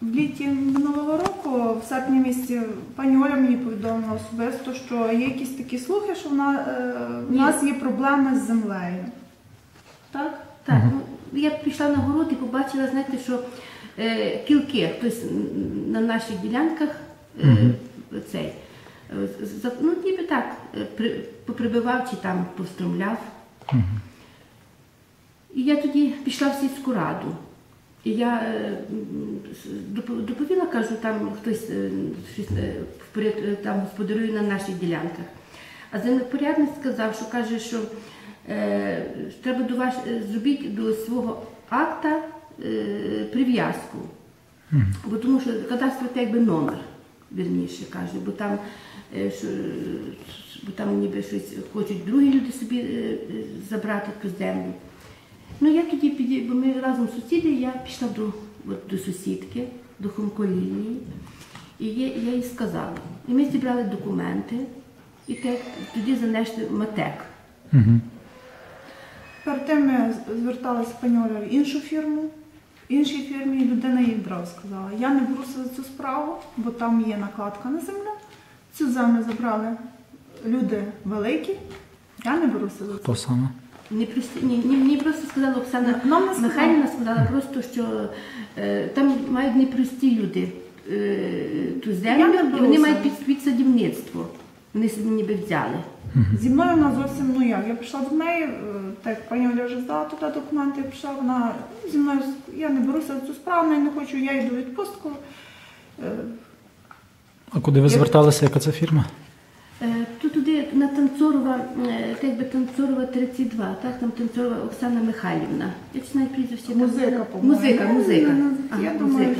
В літі минулого року, в серпні місяці, пані Оля мені повідомила особисто, що є якісь такі слухи, що в е, в нас є проблеми з землею. Так? Так, ну, я пішла на город і побачила, знаєте, що е, кілки, хтось на наших ділянках е, цей, е, за- ну ніби так, е, при, поприбивав чи там повстромляв. І я тоді пішла в сільську раду. І я е, доповіла, кажу, там хтось е, щось е, там господарює на наших ділянках. А землепорядник сказав, що каже, що е, треба до ваш, зробіть до свого акта е, прив'язку. Бо тому що кадастр це якби номер, вірніше каже, бо там, е, що, бо там ніби щось хочуть другі люди собі е, забрати ту землю. Ну я тоді піді, бо ми разом сусіди, я пішла до, от, до сусідки, до Хомколінії, і я, я їй сказала. І ми зібрали документи, і те, тоді занесли матек. Перед тим ми зверталися пані Оля в іншу фірму. В іншій фірмі людина їй одразу сказала, я не беруся за цю справу, бо там є накладка на землю. Цю землю забрали люди великі, я не беруся за це. Хто саме? Не прості, ні, ні, мені просто сказала Оксана Нам не сказала. Михайлівна сказала просто, що е, там мають непрості люди е, ту Я землю, не і вони мають під, під садівництво. Вони собі ніби взяли. Зі мною вона зовсім ну як. Я пішла до неї, е, так пані Оля вже здала туди документи, я пішла, вона зі мною я не беруся за цю справу, я не хочу, я йду у відпустку. Е, А куди ви зверталися, яка це фірма? Е, на Танцорова, е, так би Танцорова 32, так, там Танцорова Оксана Михайлівна. Я навіть прізвище Музика, по-моєму. Музика, музика. Я думаю,